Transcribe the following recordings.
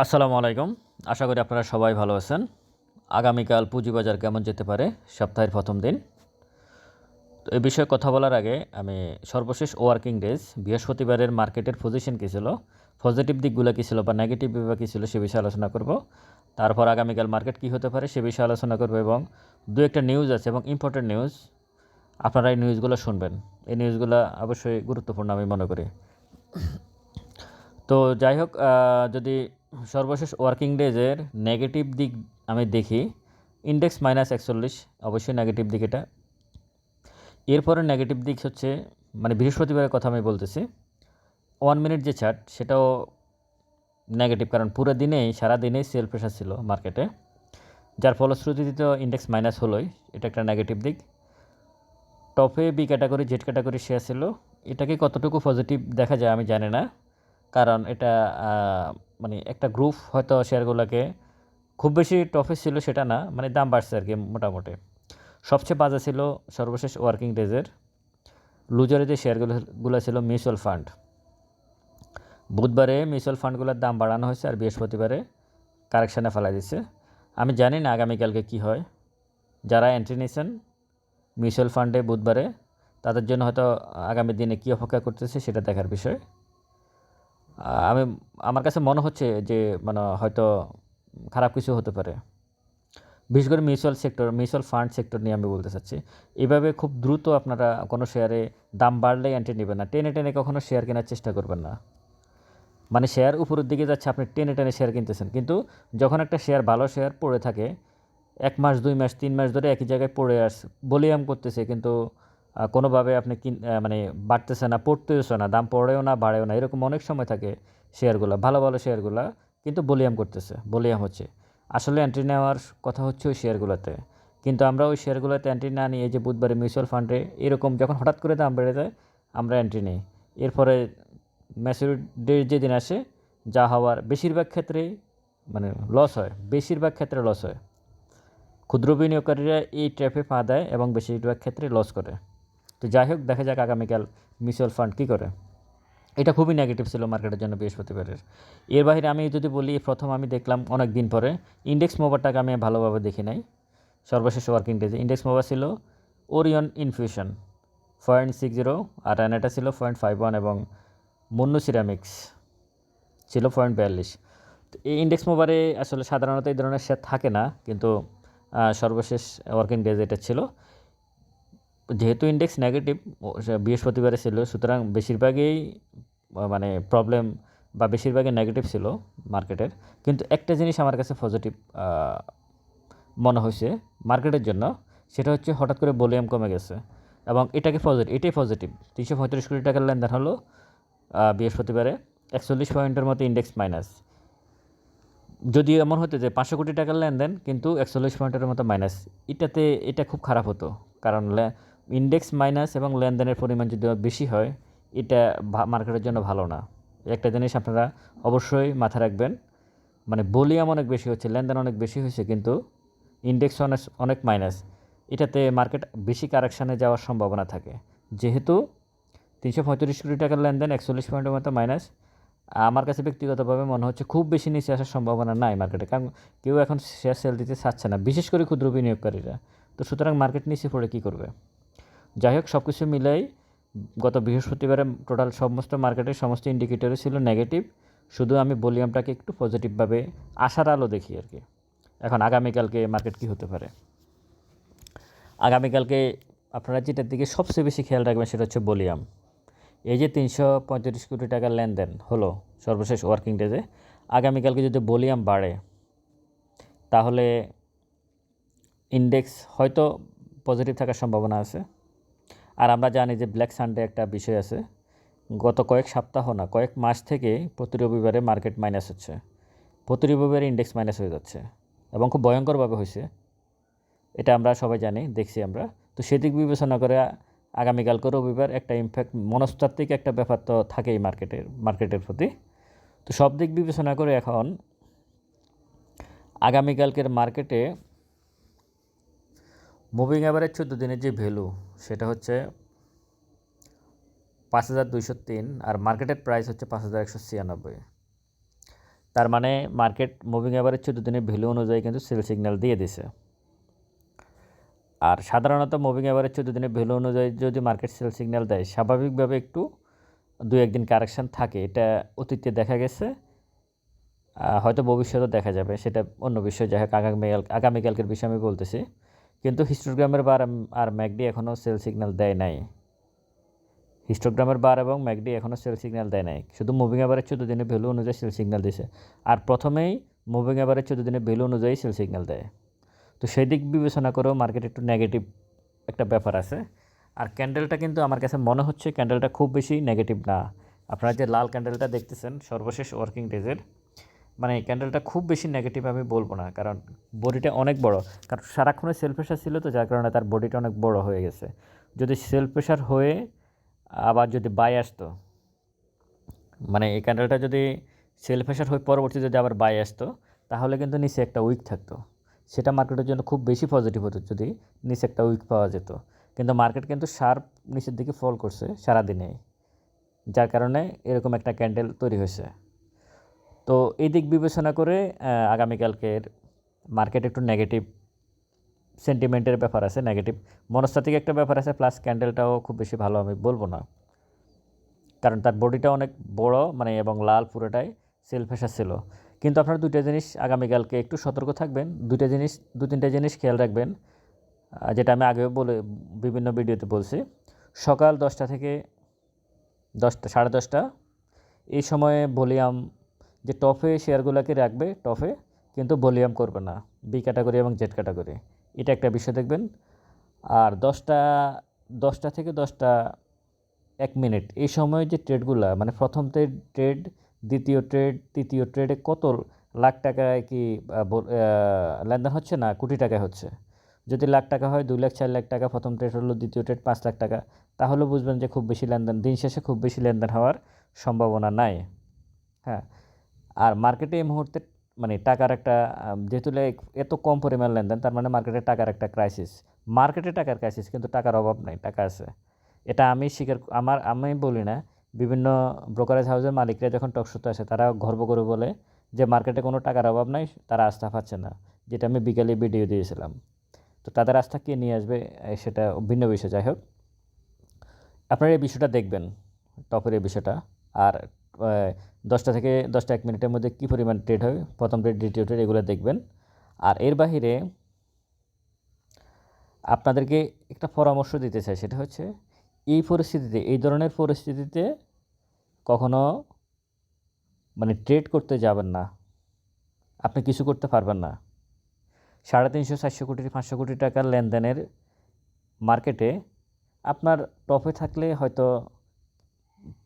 আসসালামু আলাইকুম। আশা করি আপনারা সবাই ভালো আছেন। আগামীকাল পুঁজিবাজার কেমন যেতে পারে সপ্তাহের প্রথম দিন। তো এই বিষয়ে কথা বলার আগে আমি সর্বশেষ ওয়ার্কিং ডেজ, বৃহস্পতিবারের মার্কেটের পজিশন কী ছিল, পজিটিভ দিকগুলো কী ছিল বা নেগেটিভ বিভাগ কী ছিল সে বিষয়ে আলোচনা করব। তারপর আগামীকাল মার্কেট কী হতে পারে সে বিষয়ে আলোচনা করব এবং দু একটা নিউজ আছে এবং ইম্পর্টেন্ট নিউজ, আপনারা এই নিউজগুলো শুনবেন। এই নিউজগুলো অবশ্যই গুরুত্বপূর্ণ আমি মনে করি। তো যাই হোক যদি সর্বশেষ ওয়ার্কিং ডেজের নেগেটিভ দিক আমি দেখি। ইন্ডেক্স মাইনাস একচল্লিশ, অবশ্যই নেগেটিভ দিক এটা। এরপরে নেগেটিভ দিক হচ্ছে মানে বৃহস্পতিবারের কথা আমি বলতেছি। ওয়ান মিনিট যে চার্ট সেটাও নেগেটিভ কারণ পুরো দিনেই, সারা দিনেই সেল প্রেশার ছিল মার্কেটে যার ফলশ্রুতিতে তো ইন্ডেক্স মাইনাস হলোই, এটা একটা নেগেটিভ দিক। টপে B category Z category share ছিল। এটাকে কতটুকু পজিটিভ দেখা যায় আমি জানি না। কারণ এটা মানে একটা গ্রুপ হয়তো শেয়ারগুলোকে খুব বেশি টফে ছিল সেটা না মানে দাম বাড়ছে আর কি মোটামুটি। সবচেয়ে বাজে ছিল সর্বশেষ ওয়ার্কিং ডেজের লুজারে যে শেয়ারগুলোগুলো ছিল মিউচুয়াল ফান্ড বুধবারে মিউচুয়াল ফান্ডগুলোর দাম বাড়ানো হয়েছে আর বৃহস্পতিবারে কারেকশানে ফেলা দিচ্ছে। আমি জানি না আগামীকালকে কি হয়। যারা এন্ট্রি নিয়েছেন মিউচুয়াল ফান্ডে বুধবারে, তাদের জন্য হয়তো আগামী দিনে কী অপেক্ষা করতেছে সেটা দেখার বিষয়। আমি, আমার কাছে মনে হচ্ছে যে মানে হয়তো খারাপ কিছু হতে পারে। বিশেষ করে mutual sector mutual fund sector নিয়ে আমি বলতে চাচ্ছি। এভাবে খুব দ্রুত আপনারা কোনো শেয়ারে দাম বাড়লে এন্ট্রি নেবেন না। টেনে টেনে কখনো শেয়ার কেনার চেষ্টা করবেন না। মানে শেয়ার উপরের দিকে যাচ্ছে, আপনি টেনে টেনে শেয়ার কিনতেছেন। কিন্তু যখন একটা শেয়ার ভালো শেয়ার পড়ে থাকে, এক মাস, দুই মাস, তিন মাস ধরে একই জায়গায় পড়ে আস বলিয়াম করতেছে, কিন্তু কোনোভাবে আপনি কিন মানে বাড়তেছে না, পড়তেছে না, দাম পড়েও না, বাড়েও না, এরকম অনেক সময় থাকে শেয়ারগুলো, ভালো ভালো শেয়ারগুলো কিন্তু বলিয়াম করতেছে বলিয়াম হচ্ছে। আসলে এন্ট্রি নেওয়ার কথা হচ্ছে ওই শেয়ারগুলোতে। কিন্তু আমরা ওই শেয়ারগুলোতে এন্ট্রি না নিয়ে যে বুধবারে মিউচুয়াল ফান্ডে এরকম যখন হঠাৎ করে দাম বেড়ে যায়, আমরা এন্ট্রি নিই। এরপরে ম্যাচুরিটির যেদিন আসে, যা হওয়ার বেশিরভাগ ক্ষেত্রেই মানে লস হয়, বেশিরভাগ ক্ষেত্রে লস হয়। ক্ষুদ্র বিনিয়োগকারীরা এই ট্র্যাপে পা দেয় এবং বেশিরভাগ ক্ষেত্রে লস করে। তো যাই হোক, দেখা যাক আগামীকাল মিউচুয়াল ফান্ড কী করে। এটা খুবই নেগেটিভ ছিল মার্কেটের জন্য বৃহস্পতিবারের। এর বাইরে আমি যদি বলি, প্রথম আমি দেখলাম অনেক দিন পরে ইন্ডেক্স মোবারটাকে আমি ভালোভাবে দেখি নাই। সর্বশেষ ওয়ার্কিং ডেজে ইন্ডেক্স মোবার ছিল Orion infusion point six zero আর রানাটা ছিল পয়েন্ট ফাইভ ওয়ান এবং মুন্নু সিরামিক্স ছিল পয়েন্ট বিয়াল্লিশ। তো এই ইন্ডেক্স মোবারে আসলে সাধারণত এই ধরনের শেয়ার থাকে না, কিন্তু সর্বশেষ ওয়ার্কিং ডেজ এটা ছিল। যেহেতু ইন্ডেক্স নেগেটিভ বৃহস্পতিবারে ছিল, সুতরাং বেশিরভাগই মানে প্রবলেম বা বেশিরভাগই নেগেটিভ ছিল মার্কেটের কিন্তু একটা জিনিস আমার কাছে পজিটিভ মনে হয়েছে মার্কেটের জন্য, সেটা হচ্ছে হঠাৎ করে ভলিউম কমে গেছে। এবং এটাকে পজিটিভ এটাই পজিটিভ তিনশো পঁয়ত্রিশ কোটি টাকার লেনদেন হলো বৃহস্পতিবারে, একচল্লিশ পয়েন্টের মতো ইন্ডেক্স মাইনাস যদি এমন হতো যে পাঁচশো কোটি টাকার লেনদেন, কিন্তু একচল্লিশ পয়েন্টের মতো মাইনাস এটাতে, এটা খুব খারাপ হতো, কারণ ইন্ডেক্স মাইনাস এবং লেনদেনের পরিমাণ যদি বেশি হয়, এটা মার্কেটের জন্য ভালো না। একটা জিনিস আপনারা অবশ্যই মাথায় রাখবেন মানে ভলিউম অনেক বেশি হচ্ছে, লেনদেন অনেক বেশি হয়েছে, কিন্তু ইন্ডেক্স অনেক অনেক মাইনাস এটাতে মার্কেট বেশি কারেকশানে যাওয়ার সম্ভাবনা থাকে। যেহেতু তিনশো পঁয়ত্রিশ কোটি টাকার লেনদেন, একচল্লিশ পয়েন্টের মতো মাইনাস আমার কাছে ব্যক্তিগতভাবে মনে হচ্ছে খুব বেশি নিচে আসার সম্ভাবনা নাই মার্কেটে কারণ কেউ এখন শেয়ার সেল দিতে চাচ্ছে না, বিশেষ করে ক্ষুদ্র বিনিয়োগকারীরা। তো সুতরাং মার্কেট নিচে পড়ে কী করবে? যাই হোক সব কিছু মিলাই গত বৃহস্পতিবারে টোটাল সমস্ত মার্কেটের সমস্ত ইন্ডিকেটরই ছিল নেগেটিভ শুধু আমি ভলিউমটাকে একটু পজিটিভভাবে আশার আলো দেখি আর কি। এখন আগামীকালকে মার্কেট কী হতে পারে? আগামীকালকে আপনারা যেটার দিকে সবচেয়ে বেশি খেয়াল রাখবেন সেটা হচ্ছে ভলিউম এই যে তিনশো পঁয়ত্রিশ কোটি টাকার লেনদেন হলো সর্বশেষ ওয়ার্কিং ডেজে আগামীকালকে যদি ভলিউম বাড়ে, তাহলে ইন্ডেক্স হয়তো পজিটিভ থাকার সম্ভাবনা আছে। আর আমরা জানি যে ব্ল্যাক সানডে একটা বিষয় আছে। গত কয়েক সপ্তাহ না, কয়েক মাস থেকে প্রতি রবিবারে মার্কেট মাইনাস হচ্ছে। প্রতি রবিবারে ইন্ডেক্স মাইনাস হয়ে যাচ্ছে এবং খুব ভয়ঙ্করভাবে হয়েছে। এটা আমরা সবাই জানি, দেখছি আমরা। তো সেদিক বিবেচনা করে আগামীকালকে রবিবার একটা ইমফ্যাক্ট মনস্তাত্ত্বিক একটা ব্যাপার তো থাকেই মার্কেটের মার্কেটের প্রতি। তো সব দিক বিবেচনা করে এখন আগামীকালকের মার্কেটে মুভিং অ্যাভারেজ চোদ্দ দিনের যে ভ্যালু সেটা হচ্ছে পাঁচ হাজার দুইশো তিন আর মার্কেটের প্রাইস হচ্ছে পাঁচ হাজার একশো ছিয়ানব্বই। তার মানে মার্কেট মুভিং অ্যাভারেজ চোদ্দ দিনের ভ্যালু অনুযায়ী কিন্তু সেল সিগন্যাল দিয়ে দিছে। আর সাধারণত মুভিং অ্যাভারেজ চোদ্দ দিনের ভ্যালু অনুযায়ী যদি মার্কেট সেল সিগন্যাল দেয়, স্বাভাবিকভাবে একটু দু একদিন কারেকশান থাকে। এটা অতীতে দেখা গেছে। হয়তো ভবিষ্যতে দেখা যাবে। সেটা অন্য বিষয়। যাই হোক আগামীকাল আগামীকালকের বিষয়ে আমি বলতেছি। কিন্তু হিস্টোগ্রামের বার আর ম্যাকডি এখনও সেল সিগন্যাল দেয় নাই। হিস্টোগ্রামের বার এবং ম্যাকডি এখনও সেল সিগন্যাল দেয় নাই। শুধু মুভিং অ্যাভারেজ চোদ্দ দিনের ভ্যালু অনুযায়ী সেল সিগন্যাল দিছে। আর প্রথমেই মুভিং অ্যাভারেজ চোদ্দ দিনের ভ্যালু অনুযায়ী সেল সিগন্যাল দেয়। তো সেই দিক বিবেচনা করেও মার্কেট একটু নেগেটিভ একটা ব্যাপার আছে। আর ক্যান্ডেলটা কিন্তু আমার কাছে মনে হচ্ছে ক্যান্ডেলটা খুব বেশি নেগেটিভ না। আপনারা যে লাল ক্যান্ডেলটা দেখতেছেন, সর্বশেষ ওয়ার্কিং ডেজের মানে ক্যান্ডেলটা খুব বেশি নেগেটিভ আমি বলব না, কারণ বডিটা অনেক বড়। কারণ সারাক্ষণে সেল প্রেশার ছিল তো, যার কারণে তার বডিটা অনেক বড় হয়ে গেছে। যদি সেল প্রেশার হয়ে আবার যদি বাই আসতো মানে এই ক্যান্ডেলটা যদি সেল প্রেশার হয়ে পরবর্তী যদি আবার বাই আসতো, তাহলে কিন্তু নিচে একটা উইক থাকতো। সেটা মার্কেটের জন্য খুব বেশি পজিটিভ হতো, যদি নিচে একটা উইক পাওয়া যেত। কিন্তু মার্কেট কিন্তু শার্প নিচের দিকে ফল করছে সারাদিনে যার কারণে এরকম একটা ক্যান্ডেল তৈরি হয়েছে। তো এই দিক বিবেচনা করে আগামীকালকের মার্কেট একটু নেগেটিভ সেন্টিমেন্টের ব্যাপার আছে নেগেটিভ মনস্তাত্ত্বিক একটা ব্যাপার আছে প্লাস ক্যান্ডেলটাও খুব বেশি ভালো আমি বলব না। কারণ তার বডিটা অনেক বড় মানে এবং লাল পুরোটাই সেল ফেসা ছিল। কিন্তু আপনারা দুইটা জিনিস আগামীকালকে একটু সতর্ক থাকবেন, দুইটা জিনিস, দু তিনটা জিনিস খেয়াল রাখবেন যেটা আমি আগেও বলে, বিভিন্ন ভিডিওতে বলছি। সকাল দশটা থেকে দশটা, সাড়ে দশটা, এই সময়ে ভলিউম যে টপে শেয়ারগুলোকে রাখবে, টফে কিন্তু ভলিউম করবে না, বি ক্যাটাগরি এবং জেড ক্যাটাগরি। এটা একটা বিষয় দেখবেন। আর দশটা দশটা থেকে দশটা এক মিনিট, এই সময় যে ট্রেডগুলো মানে প্রথম ট্রেড দ্বিতীয় ট্রেড, তৃতীয় ট্রেডে কত লাখ টাকায় কি লেনদেন হচ্ছে না কোটি টাকায় হচ্ছে? যদি লাখ টাকা হয়, দুই লাখ, চার লাখ টাকা প্রথম ট্রেড হলো, দ্বিতীয় ট্রেড পাঁচ লাখ টাকা, তাহলে বুঝবেন যে খুব বেশি লেনদেন, দিন শেষে খুব বেশি লেনদেন হওয়ার সম্ভাবনা নাই। হ্যাঁ আর মার্কেটে এই মুহূর্তে মানে টাকার একটা যেহেতু এত কম পরিমাণ লেনদেন, তার মানে মার্কেটে টাকার একটা ক্রাইসিস মার্কেটে টাকার ক্রাইসিস কিন্তু টাকার অভাব নাই, টাকা আছে। এটা আমি স্বীকার আমার, আমি বলি না, বিভিন্ন ব্রোকারেজ হাউসের মালিকরা যখন টকশোতে আসে, তারা গর্ব করে বলে যে মার্কেটে কোনো টাকার অভাব নাই, তারা আস্থা পাচ্ছে না, যেটা আমি বিকালে ভিডিও দিয়েছিলাম। তো তাদের আস্থা কে নিয়ে আসবে সেটা ভিন্ন বিষয়, যাই হোক। আপনারা এই বিষয়টা দেখবেন টপের এই বিষয়টা। আর দশটা থেকে দশটা এক মিনিটের মধ্যে কী পরিমাণ ট্রেড হয় প্রথম ট্রেড দ্বিতীয় ট্রেড এগুলো দেখবেন। আর এর বাহিরে আপনাদেরকে একটা পরামর্শ দিতে চাই, সেটা হচ্ছে এই পরিস্থিতিতে, এই ধরনের পরিস্থিতিতে কখনো মানে ট্রেড করতে যাবেন না। আপনি কিছু করতে পারবেন না। সাড়ে তিনশো, চারশো কোটি, পাঁচশো কোটি টাকার লেনদেনের মার্কেটে আপনার টপে থাকলে হয়তো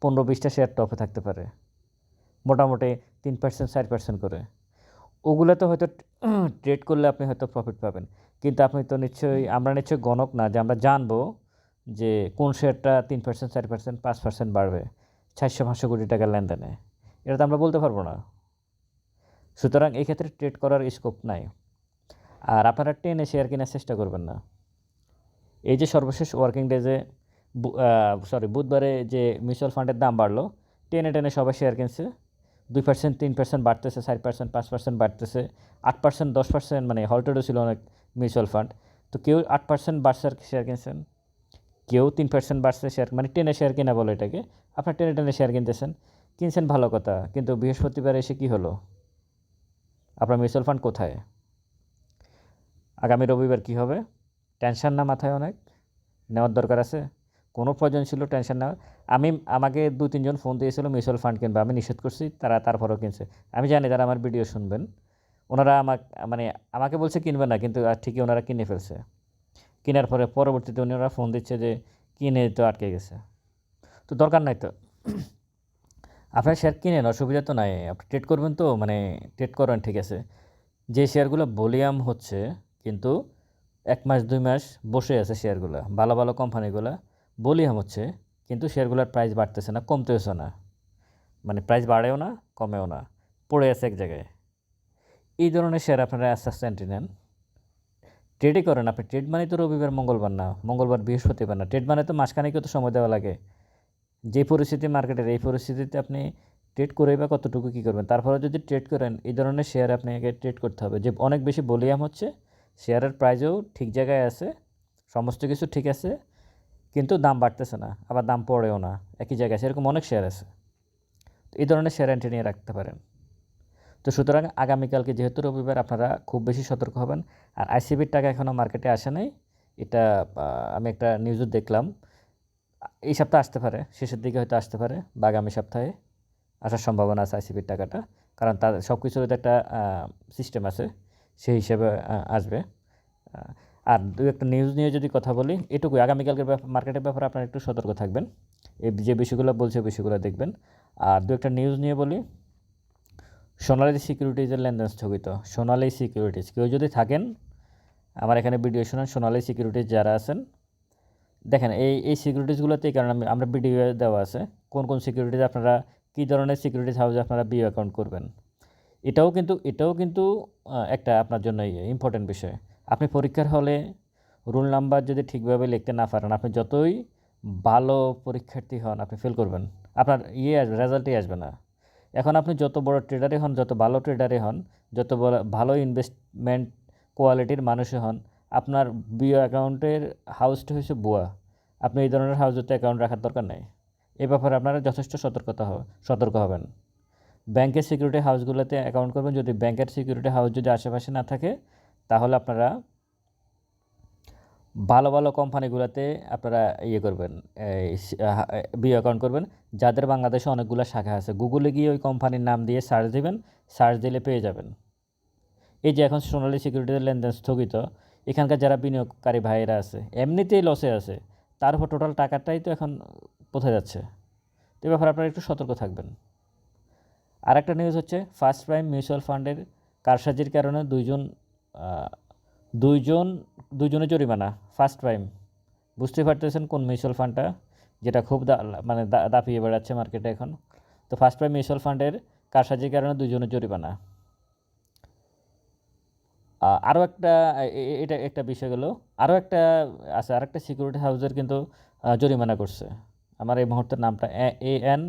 পনেরো বিশটা শেয়ার টপে থাকতে পারে। মোটামুটি তিন পার্সেন্ট চার পার্সেন্ট করে। ওগুলোতে হয়তো ট্রেড করলে আপনি হয়তো প্রফিট পাবেন। কিন্তু আপনি তো নিশ্চয়ই, আমরা নিশ্চয়ই গণক না যে আমরা জানব যে কোন শেয়ারটা তিন পার্সেন্ট চার পার্সেন্ট পাঁচ পার্সেন্ট বাড়বে চারশো পাঁচশো কোটি টাকার লেনদেনে। এটা তো আমরা বলতে পারব না। সুতরাং এই ক্ষেত্রে ট্রেড করার স্কোপ নাই। আর আপনারা টেনে শেয়ার কেনার চেষ্টা করবেন না। এই যে সর্বশেষ ওয়ার্কিং ডেজে সরি বুধবারে যে মিউচুয়াল ফান্ডের দাম বাড়লো, টেনে টেনে সবাই শেয়ার কিনছে। দুই পার্সেন্ট তিন পার্সেন্ট বাড়তেছে, চার পার্সেন্ট পাঁচ পার্সেন্ট বাড়তেছে, আট পার্সেন্ট দশ পার্সেন্ট মানে হল্টেডও ছিল অনেক মিউচুয়াল ফান্ড তো কেউ আট পার্সেন্ট বাড়ছে শেয়ার কিনছেন? কেউ তিন পার্সেন্ট বাড়ছে শেয়ার মানে টেনে শেয়ার কেনা বলে এটাকে। আপনার টেনে টেনে শেয়ার কিনতেছেন। কিনছেন ভালো কথা, কিন্তু বৃহস্পতিবার এসে কি হলো? আপনার মিউচুয়াল ফান্ড কোথায়? আগামী রবিবার কি হবে? টেনশন না মাথায় অনেক? নেওয়ার দরকার আছে? কোনো প্রয়োজন ছিল টেনশন নেওয়ার। আমি আমাকে দু তিনজন ফোন দিয়েছিল মিউচুয়াল ফান্ড কিনবে, আমি নিষেধ করছি, তারা তারপরেও কিনছে। আমি জানি তারা আমার ভিডিও শুনবেন। ওনারা আমাকে মানে আমাকে বলছে কিনবে না, কিন্তু আর ঠিকই ওনারা কিনে ফেলছে। কেনার পরে পরবর্তীতে উনি ওনারা ফোন দিচ্ছে যে, কিনে তো আটকে গেছে। তো দরকার নাই তো। আপনার শেয়ার কিনেন, অসুবিধা তো নাই। আপনি ট্রেড করবেন তো মানে ট্রেড করেন, ঠিক আছে। যে শেয়ারগুলো ভলিউম হচ্ছে, কিন্তু এক মাস, দুই মাস বসে আছে শেয়ারগুলো ভালো ভালো কোম্পানিগুলো ভলিউম হচ্ছে, কিন্তু শেয়ারগুলোর প্রাইস বাড়তেছে না, কমতেছে না। মানে প্রাইস বাড়েও না, কমেও না, পড়ে আছে এক জায়গায়। এই ধরনের শেয়ার আপনারা আস্তে আস্তে এন্ট্রি নেন। ট্রেডই করেন আপনি ট্রেড মানে তো রবিবার, মঙ্গলবার না, মঙ্গলবার, বৃহস্পতিবার না। ট্রেড মানে তো মাসখানেকেও তো সময় দেওয়া লাগে। যে পরিস্থিতি মার্কেটের এই পরিস্থিতিতে আপনি ট্রেড করে বা কতটুকু কী করবেন, তারপরে যদি ট্রেড করেন, এই ধরনের শেয়ার আপনাকে ট্রেড করতে হবে। যে অনেক বেশি ভলিউম হচ্ছে শেয়ারের প্রাইজও ঠিক জায়গায় আছে, সমস্ত কিছু ঠিক আছে কিন্তু দাম বাড়তেছে না, আবার দাম পড়েও না, একই জায়গায় আছে। এরকম অনেক শেয়ার আছে। তো এই ধরনের শেয়ার এন্ট্রি নিয়ে রাখতে পারেন। তো সুতরাং আগামীকালকে যেহেতু রবিবার, আপনারা খুব বেশি সতর্ক হবেন। আর আইসিবির টাকা এখনও মার্কেটে আসে নাই। এটা আমি একটা নিউজও দেখলাম। এই সপ্তাহে আসতে পারে, শেষের দিকে হয়তো আসতে পারে, বা আগামী সপ্তাহে আসার সম্ভাবনা আছে আইসিবির টাকাটা। কারণ তার সব কিছুর একটা সিস্টেম আছে। সেই হিসেবে আসবে। আর দু একটা নিউজ নিয়ে যদি কথা বলি, এটুকুই। আগামীকালকের মার্কেটের ব্যাপারে আপনারা একটু সতর্ক থাকবেন। এই যে বিষয়গুলো বলছে, বিষয়গুলো দেখবেন। আর দু একটা নিউজ নিয়ে বলি, সোনালী সিকিউরিটিজের লেনদেন স্থগিত। সোনালী সিকিউরিটিজ কেউ যদি থাকেন, আমার এখানে ভিডিও শোনান, সোনালী সিকিউরিটিজ যারা আছেন, দেখেন, এই এই সিকিউরিটিজগুলোতে এই কারণে আমি- আমরা ভিডিও দেওয়া আছে, কোন কোন সিকিউরিটিজ আপনারা, কী ধরনের সিকিউরিটিজ হাউসে আপনারা বিও অ্যাকাউন্ট করবেন। এটাও কিন্তু এটাও কিন্তু একটা আপনার জন্য ইম্পর্টেন্ট বিষয়। আপনি পরীক্ষার হলে রুল নাম্বার যদি ঠিকভাবে লিখতে না পারেন, আপনি যতই ভালো পরীক্ষার্থী হন, আপনি ফেল করবেন। আপনার ইয়ে আসবে রেজাল্টই আসবে না। এখন আপনি যত বড় ট্রেডারে হন, যত ভালো ট্রেডারে হন, যত ভালো ইনভেস্টমেন্ট কোয়ালিটির মানুষে হন, আপনার বিও অ্যাকাউন্টের হাউসটা হচ্ছে বুয়া। আপনি এই ধরনের হাউসেতে অ্যাকাউন্ট রাখার দরকার নেই। এ ব্যাপারে আপনারা যথেষ্ট সতর্কতা সতর্ক হবেন। ব্যাংকের সিকিউরিটি হাউসগুলোতে অ্যাকাউন্ট করবেন। যদি ব্যাংকের সিকিউরিটি হাউস যদি আশেপাশে না থাকে তাহলে আপনারা ভালো ভালো কোম্পানিগুলোতে আপনারা ইয়ে করবেন বিও অ্যাকাউন্ট করবেন। যাদের বাংলাদেশে অনেকগুলো শাখা আছে, গুগলে গিয়ে ওই কোম্পানির নাম দিয়ে সার্চ দিবেন সার্চ দিলে পেয়ে যাবেন। এই যে এখন সোনালী সিকিউরিটির লেনদেন স্থগিত, এখানকার যারা বিনিয়োগকারী ভাইয়েরা আছে, এমনিতেই লসে আছে, তার উপর টোটাল টাকাটাই তো এখন কোথায় যাচ্ছে। তো ব্যাপারে আপনারা একটু সতর্ক থাকবেন। আর একটা নিউজ হচ্ছে ফার্স্ট প্রাইম মিউচুয়াল ফান্ডের কারসাজির কারণে দুইজন দুইজন, দুইজনের জরিমানা ফার্স্ট প্রাইম বুঝতে পারতেছেন কোন মিউচুয়াল ফান্ডটা যেটা খুব মানে দাপিয়ে বেড়াচ্ছে মার্কেটে এখন। তো ফার্স্ট প্রাইম মিউচুয়াল ফান্ডের কারসাজির কারণে দুইজনের জরিমানা। আরও একটা এটা একটা বিষয় গেলো আরও একটা আছে আর একটা সিকিউরিটি হাউসের কিন্তু জরিমানা করছে। আমার এই মুহূর্তের নামটা, এ এন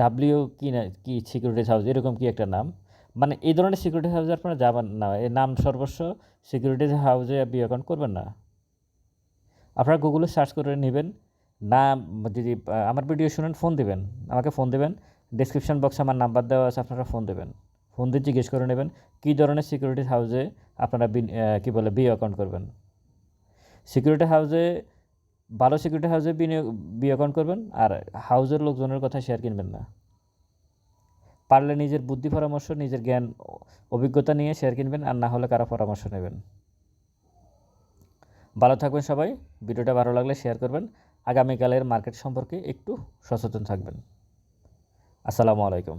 ডাব্লিউ কি না, কি সিকিউরিটি হাউস এরকম কি একটা নাম। মানে এই ধরনের সিকিউরিটি হাউসে আপনারা যাবেন না। এই নাম সর্বস্ব সিকিউরিটি হাউসে বি অ্যাকাউন্ট করবেন না। আপনারা গুগলে সার্চ করে নেবেন না যদি আমার ভিডিও শুনেন ফোন দিবেন। আমাকে ফোন দিবেন ডিসক্রিপশন বক্সে আমার নাম্বার দেওয়া আছে, আপনারা ফোন দেবেন। ফোন দিয়ে জিজ্ঞেস করে নেবেন, কী ধরনের সিকিউরিটি হাউসে আপনারা কী বলে বিও অ্যাকাউন্ট করবেন। সিকিউরিটি হাউসে ভালো সিকিউরিটি হাউসে বিনিয়োগ বিও অ্যাকাউন্ট করবেন, আর হাউজের লোকজনের কথা শেয়ার কিনবেন না। পারলে নিজের বুদ্ধি পরামর্শ, নিজের জ্ঞান অভিজ্ঞতা নিয়ে শেয়ার কিনবেন আর না হলে কারও পরামর্শ নেবেন। ভালো থাকবেন সবাই। ভিডিওটা ভালো লাগলে শেয়ার করবেন। আগামীকালের মার্কেট সম্পর্কে একটু সচেতন থাকবেন। আসসালামু আলাইকুম।